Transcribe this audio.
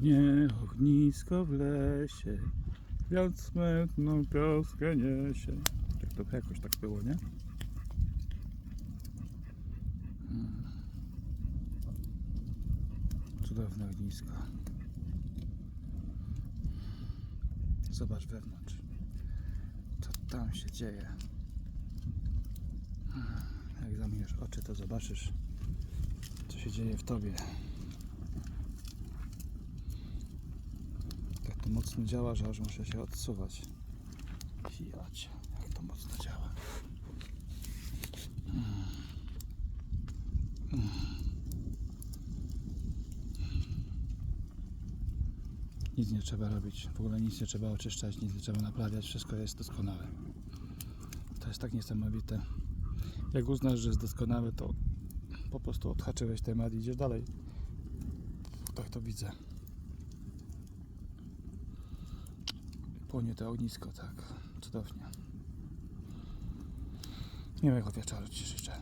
Płonie ognisko w lesie, wiatr smętną pioskę niesie. Tak to jakoś tak było, nie? Mm. Cudowne ognisko. Zobacz wewnątrz. Co tam się dzieje? Jak zamkniesz oczy, to zobaczysz, co się dzieje w tobie. Tak to mocno działa, że aż muszę się odsuwać. Jać, jak to mocno działa. Nic nie trzeba robić, w ogóle nic nie trzeba oczyszczać, nic nie trzeba naprawiać, wszystko jest doskonałe. To jest tak niesamowite. Jak uznasz, że jest doskonałe, to po prostu odhaczyłeś temat i idziesz dalej. Tak to widzę. Płonie to ognisko, tak. Cudownie. Miłego wieczoru Ci życzę.